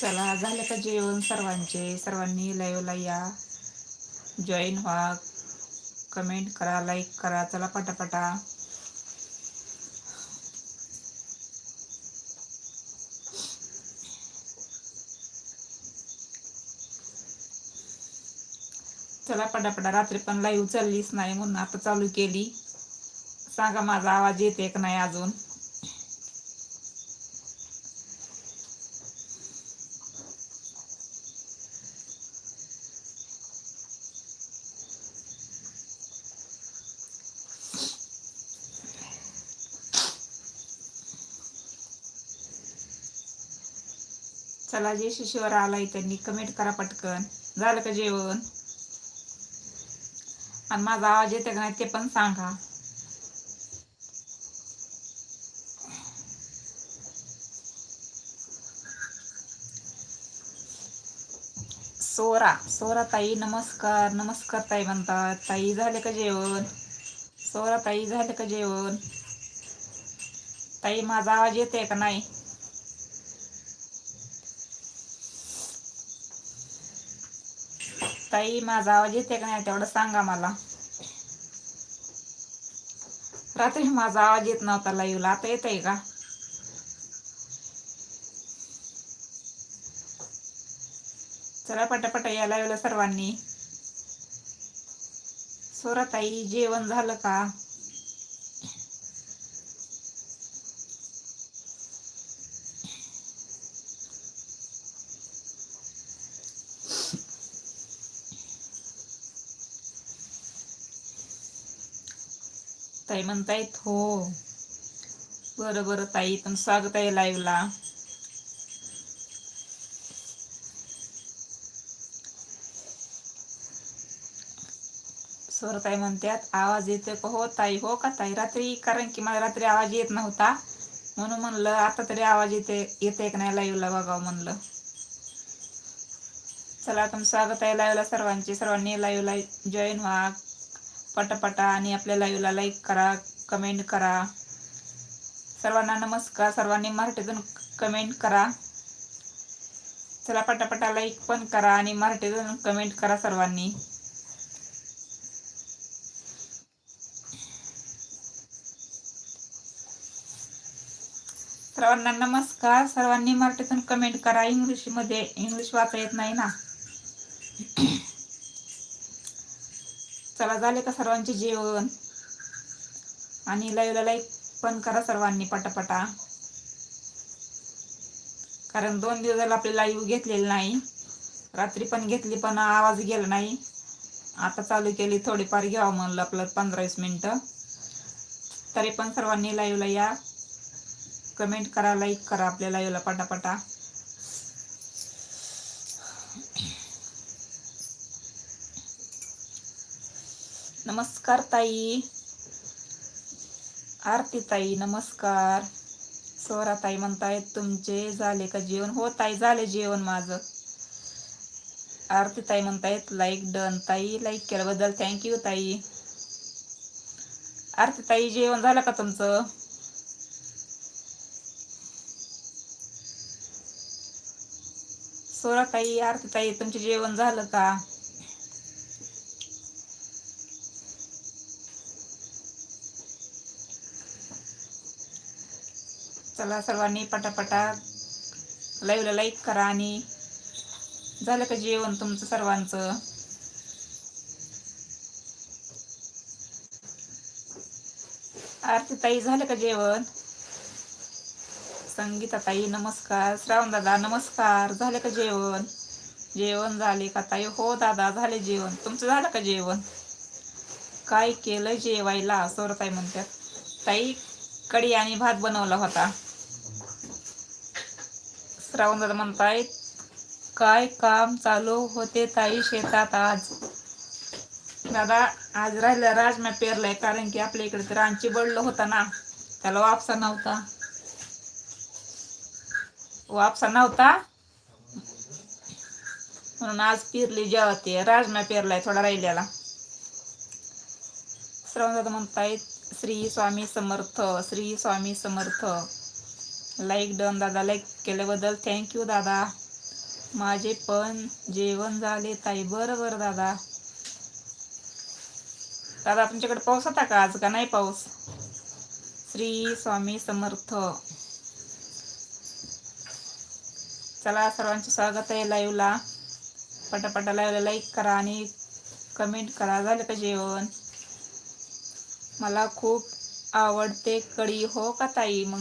चला झालं का जेवण सर्वांचे? सर्वांनी लाईव्हला या जॉईन व्हा. कमेंट करा लाईक करा. चला पटापटा. चला पटापटा. रात्री पण लाईव्ह चाललीच नाही म्हणून आता चालू केली. सांगा माझा आवाज येते का नाही अजून? चला जे शिशीवर आलाय त्यांनी कमेंट करा पटकन. झालं का जेवण? आणि माझा आवाज येते का नाही ते पण सांगा. सोरा सोरा ताई नमस्कार नमस्कार ताई म्हणतात. ताई झाले का जेवण? सोरा ताई झाले का जेवण? ताई माझा आवाज येते का नाही? ताई माझा आवाज येते का नाही तेवढं सांगा मला. रात्री माझा आवाज येत नव्हता लाईव्हला. आता येत आहे का? चला पटापटा या लाईव्हला सर्वांनी. सोराताई जेवण झालं का? ताई म्हणतायत हो. बरं बरं ताई. पण स्वागत आहे लाईव्हला सर ताई म्हणतात आवाज येतोय का? हो ताई हो का ताई? रात्री कारण की मला रात्री आवाज येत नव्हता. म्हणून म्हणलं आता तरी आवाज येते येते का नाही लाईव्हला बघावं? म्हणलं. चला तुम स्वागत आहे लाईव्हला सर्वांचे. सर्वांनी लाईव्हला जॉईन व्हा. पटापटा आणि आपल्या लाईव्हला लाईक करा कमेंट करा. सर्वांना नमस्कार सर्वांनी मराठीतून कमेंट करा. चला पटापटा लाईक पण करा आणि मराठीतून कमेंट करा सर्वांनी. सर्वांना नमस्कार सर्वांनी मराठीतून कमेंट करा. इंग्लिशमध्ये इंग्लिश वाचा येत नाही ना. चला झाले का सर्वांचे जेवण? आणि लाईव्हला लाईक पण करा सर्वांनी पटापटा. कारण दोन दिवस झाला आपली लाईव्ह घेतलेली नाही. रात्री पण घेतली पण आवाज गेला नाही. आता चालू केली थोडीफार घ्यावं म्हणलं आपलं पंधरा वीस मिनटं. तरी पण सर्वांनी लाईव्हला या. कमेंट करा लाईक करा आपल्या लाईव्हला पटापटा. नमस्कार ताई. आरती ताई नमस्कार. सोरा ताई म्हणतायत तुमचे झाले का जेवण? हो ताई झाले जेवण माझं. आरती ताई म्हणतायत लाईक डन ताई लाईक केल्याबद्दल थँक्यू ताई. आरती ताई जेवण झालं का तुमचं? सोरा ताई आरती ताई तुमचे जेवण झालं का? चला सर्वांनी पटापटा. लाईव्हला लाईक करा आणि झालं का जेवण तुमचं सर्वांचं? आरती ताई झालं का जेवण? संगीता ताई नमस्कार. श्रावण दादा नमस्कार. झाले का जेवण? जेवण झाले का ताई? हो दादा झाले जेवण. तुमचं झालं का जेवण? काय केलं जेवायला? सोरताय म्हणतात. ताई कढी आणि भात बनवला होता. श्रावण दादा म्हणतायत काय काम चालू होते ताई शेतात आज? दादा आज राहिला राजमा पेरलाय कारण की आपल्या इकडे रांची बडलं होता ना त्याला वापसा नव्हता. वापसा नव्हता? म्हणून आज पेरली जेव्हा ते. राजमा पेरलाय थोडा राहिलेला. श्रावण दादा म्हणतायत श्री स्वामी समर्थ श्री स्वामी समर्थ. लाईक डन दादा. लाईक केल्याबद्दल थँक्यू दादा. माझे पण जेवण झाले ताई. बरं बरं दादा. दादा तुमच्याकडे पाऊस होता का आज? का नाही पाऊस? श्री स्वामी समर्थ. चला सर्वांचे स्वागत आहे लाईव्हला पटापटा लाईव्हला लाईक करा आणि कमेंट करा. झालं का जेवण? मला खूप आवडते कढी. हो का ताई? मग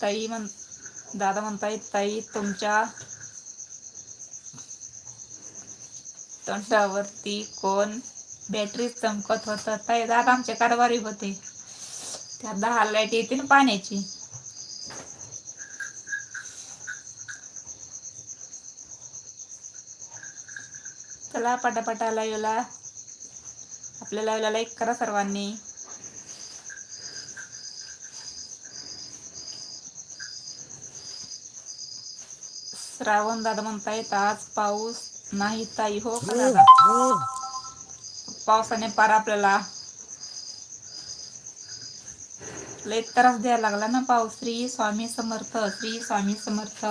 ताई म्हण दादा म्हणताय ताई तुमच्या तोंडावरती कोण बॅटरी चमकत होत? ताई दादा आमच्या कारभारी होते. त्या दहा लाइट येते ना पाण्याची. चला पटापटा लाईव्हला. आपल्या लाईव्हला लाईक करा सर्वांनी. श्रावण दादा म्हणतायत आज पाऊस नाही ताई हो का दादा? पावसाने पार आपल्याला. लय त्रास द्यायला लागला ना पाऊस. श्री स्वामी समर्थ श्री स्वामी समर्थ.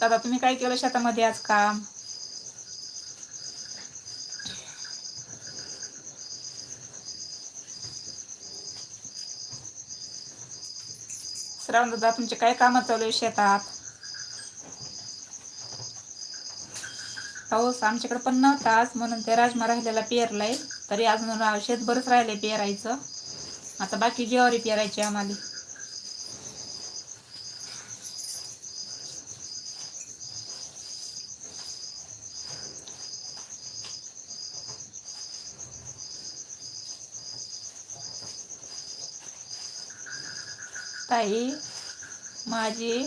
दादा तुम्ही काय केलं शेतामध्ये आज काम? श्रावण दादा तुमचे काय कामं चालू आहे शेतात? पाऊस आमच्याकडे पण नव्हता आज म्हणून ते राजमा राहिलेला पेरलाय. तरी अजून शेत बरंच राहिले पेरायचं. आता बाकी ज्वारी पेरायची आम्हाला. काही माझी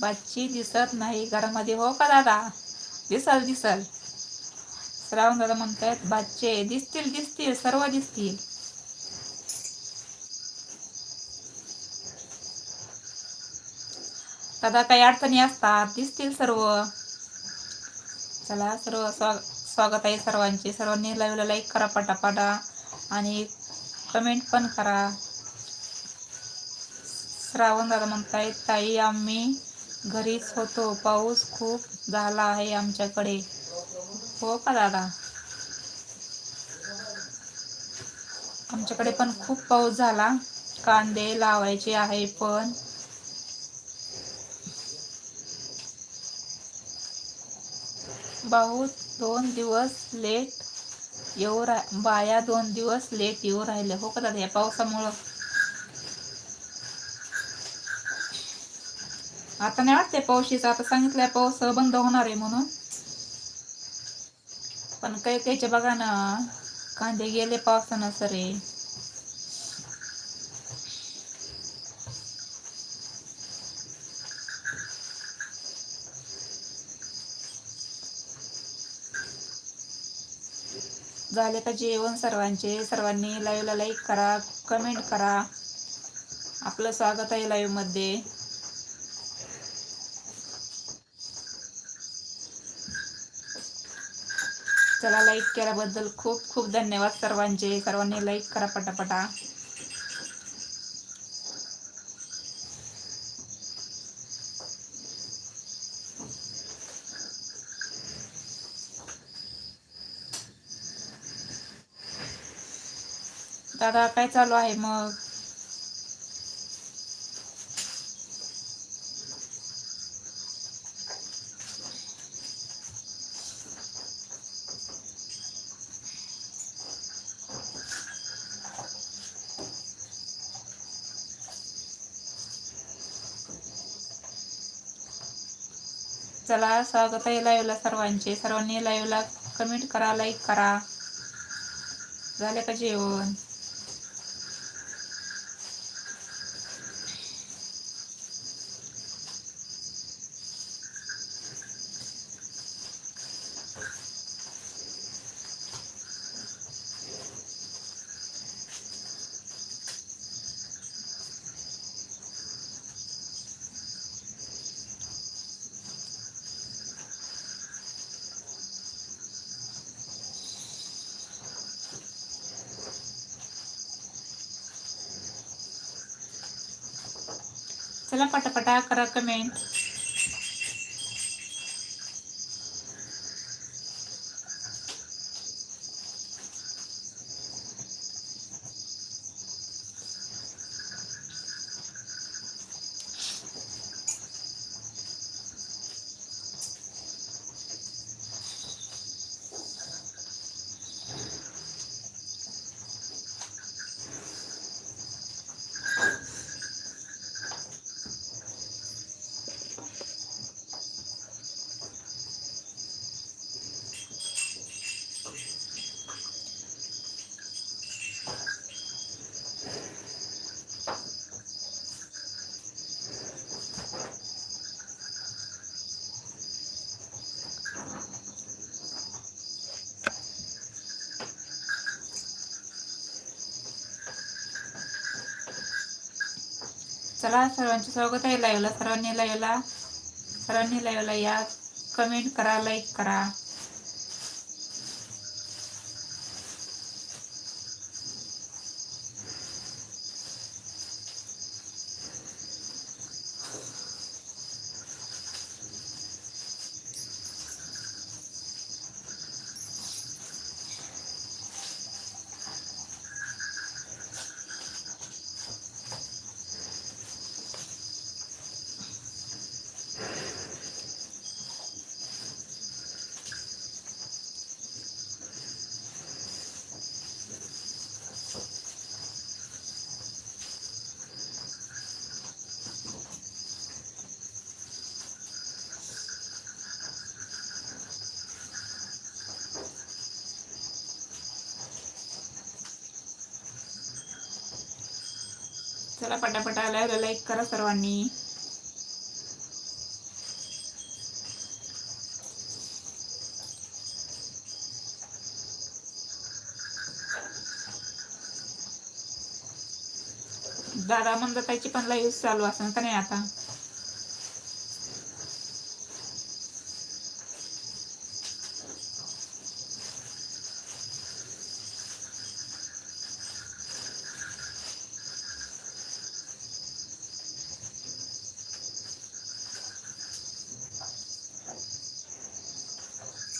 बच्ची दिसत नाही घरामध्ये. हो का दादा? दिसल दिसल. श्रावण दादा म्हणतायत बच्चे दिसतील दिसतील सर्व दिसतील. दादा काही अडचणी असतात? दिसतील सर्व. चला सर्व स्वा स्वागत आहे सर्वांचे. सर्वांनी लाईव्हला लाईक करा पटापटा आणि कमेंट पण करा. श्रावण दादा म्हणतायत ताई आम्ही घरीच होतो. पाऊस खूप झाला आहे आमच्याकडे. हो का दादा? आमच्याकडे पण खूप पाऊस झाला. कांदे लावायचे आहे पण भाऊ दोन दिवस लेट येऊ रा बाया दोन दिवस लेट येऊ राहिले. हो का दादा? या पावसामुळं आता नाही वाटते पावशीचं. आता सांगितलंय पाऊस बंद होणार आहे म्हणून. पण काही काहीचे बघा ना कांदे गेले पावसानं सरे झाले का जेवण सर्वांचे? सर्वांनी लाईव्हला लाईक करा कमेंट करा. आपलं स्वागत आहे लाईव्ह चला लाईक केल्याबद्दल खूप खूप धन्यवाद सर्वांचे. सर्वांनी लाईक करा पटापटा. दादा काय चालू आहे मग? चला स्वागत आहे लाईव्हला सर्वांचे. सर्वांनी लाईव्हला कमेंट करा लाईक करा. झाले का जेवण? चला पटापटा करा कमेंट चला सर्वांचे स्वागत आहे लाईव्हला. सर्वांनी लाईव्हला. सर्वांनी लाईव्हला या. कमेंट करा लाईक करा. चला पटापटा लाईव्हला लाईक करा सर्वांनी. दादा मंदताची पण लाईव्ह चालू असेल का नाही आता?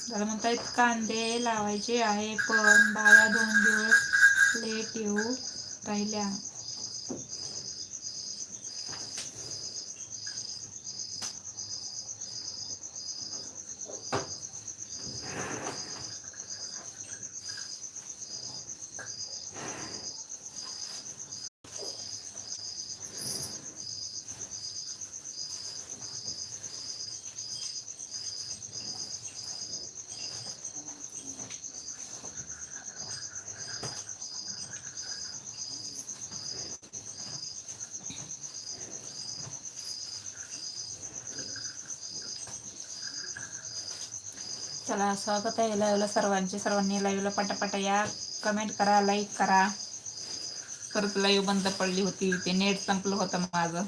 त्याला म्हणतात कांदे लावायचे आहे पण बाया दोन दिवस लेट येऊ राहिल्या. चला स्वागत आहे लाईव्हला सर्वांचे. सर्वांनी लाईव्हला पटापटा या. कमेंट करा लाईक करा. परत लाईव्ह बंद पडली होती. ते नेट संपलं होतं माझं.